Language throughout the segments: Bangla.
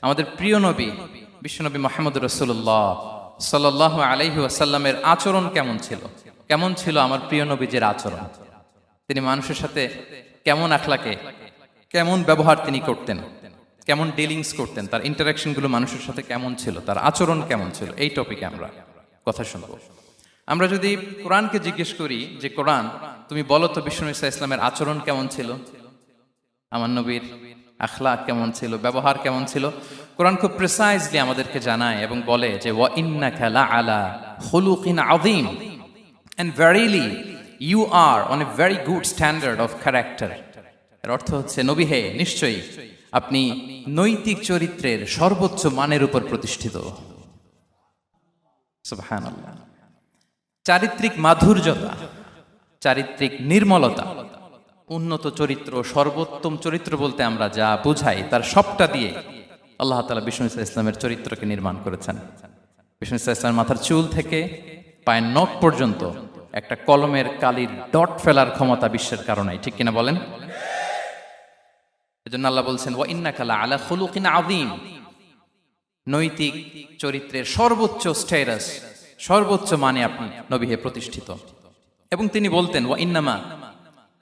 আমাদের প্রিয় নবী বিশ্বনবী মোহাম্মদ রসুল্লাহ সাল্লাহ আলাইহি আসাল্লামের আচরণ কেমন ছিল? কেমন ছিল আমার প্রিয় নবীজের আচরণ? তিনি মানুষের সাথে কেমন আখলাকে, কেমন ব্যবহার তিনি করতেন? কেমন ডিলিংস করতেন? তার ইন্টারাকশনগুলো মানুষের সাথে কেমন ছিল? তার আচরণ কেমন ছিল? এই টপিকে আমরা কথা শুনব। আমরা যদি কোরআনকে জিজ্ঞেস করি যে, কোরআন, তুমি বলো তো বিষ্ণু ইসা ইসলামের আচরণ কেমন ছিল? আমার নবীর আখলাক কেমন ছিল, ব্যবহার কেমন ছিল? কোরআন খুব প্রিসাইজলি আমাদেরকে জানায় এবং বলে যে, ওয়া ইন্না খেলা আলা হলুকিন আদিম and verily you are on a very good standard of character এর অর্থ হচ্ছে, নবী হে, নিশ্চয়ই আপনি নৈতিক চরিত্রের সর্বোচ্চ মানের উপর প্রতিষ্ঠিত। চারিত্রিক মাধুর্যতা, চারিত্রিক নির্মলতা উন্নত চরিত্র, সর্বোত্তম চরিত্র বলতে আমরা যা বুঝাই, তার সবটা দিয়ে আল্লাহ তালা বিষ্ণু ইসা ইসলামের চরিত্রকে নির্মাণ করেছেন। বিষ্ণু ইসা ইসলামের মাথার চুল থেকে পায়ের নখ পর্যন্ত একটা কলমের কালির ডট ফেলার ক্ষমতা বিশ্বের কারণে, ঠিক কিনা বলেন? এজন্য আল্লাহ বলছেন, ওয়া ইন্না কালা আলা খুলুকিন আদিম নৈতিক চরিত্রের সর্বোচ্চ স্ট্যাটাস সর্বোচ্চ মানে আপনি নবীহে প্রতিষ্ঠিত। এবং তিনি বলতেন, ওয়া ইন্নামা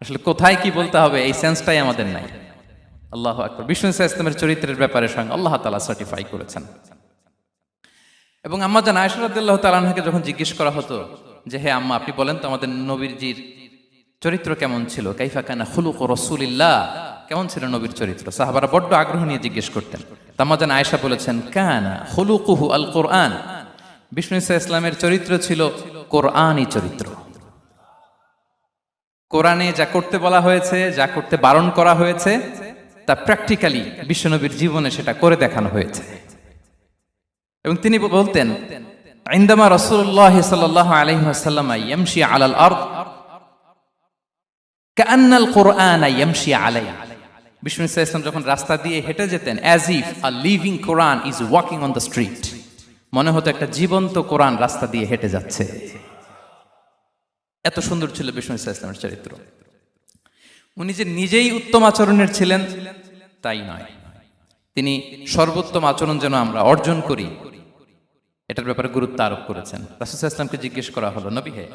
আসলে কোথায় কি বলতে হবে, এই সেন্সটাই আমাদের নাই। আল্লাহ আকবর। বিষ্ণু ইসা ইসলামের চরিত্রের ব্যাপারে স্বয়ং আল্লাহ তালা সার্টিফাই করেছেন। এবং আম্মা জান আয়সরাদ্দাল্লাহ তালানহাকে যখন জিজ্ঞেস করা হতো যে, হে আম্মা, আপনি বলেন তো আমাদের নবীরজির চরিত্র কেমন ছিল? কাইফা কানা খুলুক রসুলিল্লাহ? কেমন ছিল নবীর চরিত্র? সাহাবারা বড্ড আগ্রহ নিয়ে জিজ্ঞেস করতেন। তামাজান আয়েশা বলেছেন, কানা খুলুকুহু আল কোরআন বিষ্ণু ইসা ইসলামের চরিত্র ছিল কোরআনই চরিত্র। কোরআনে যা করতে বলা হয়েছে, যা করতে বারণ করা হয়েছে, তা প্র্যাকটিক্যালি বিশ্বনবীর জীবনে সেটা করে দেখানো হয়েছে। এবং তিনি বলতেন আইন্দামা রসুল্লাহ সাল্লাহ আলহিহাসাল্লাম ইয়ামশি আলাল আরদ কান্নাল কোরআন ইয়ামশি আলাই। বিষ্ণু ইসলাম যখন রাস্তা দিয়ে হেঁটে যেতেন as if living Quran is walking on the street মনে হতো একটা জীবন্ত কোরআন রাস্তা দিয়ে হেঁটে যাচ্ছে। এত সুন্দর ছিল বিষ্ণু ইসা ইসলামের চরিত্র। উনি যে নিজেই উত্তম আচরণের ছিলেন, তাই নয়। তিনি সর্বোত্তম আচরণ যেন আমরা অর্জন করি, এটার ব্যাপারে গুরুত্ব আরোপ করেছেন। রাসুল ইসলামকে জিজ্ঞেস করা হলো, নবী হে,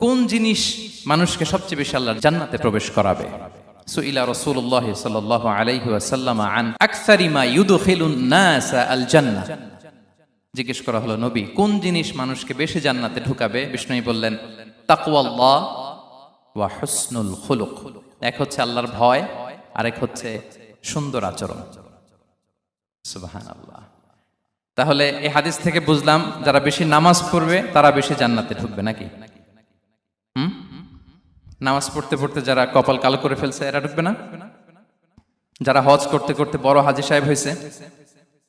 কোন জিনিস মানুষকে সবচেয়ে বেশি আল্লাহর জান্নাতে প্রবেশ করাবে? সুইলা রসুল্লাহ সাল্লাল্লাহু আলাইহি ওয়াসাল্লাম আন, আকসারি মা ইউদখিলুন নাস আল জান্নাহ জিজ্ঞেস করা হলো, নবী, কোন জিনিস মানুষকে বেশি জান্নাতে ঢুকাবে? বিষ্ণুই বললেন এক হচ্ছে আল্লাহর ভয়, আরেক হচ্ছে সুন্দর আচরণ। তাহলে এই হাদিস থেকে বুঝলাম, যারা বেশি নামাজ পড়বে, তারা বেশি জান্নাতে ঢুকবে নাকি? হুম? নামাজ পড়তে পড়তে যারা কপাল কালো করে ফেলছে, এরা ঢুকবে না? যারা হজ করতে করতে বড় হাজি সাহেব হয়েছে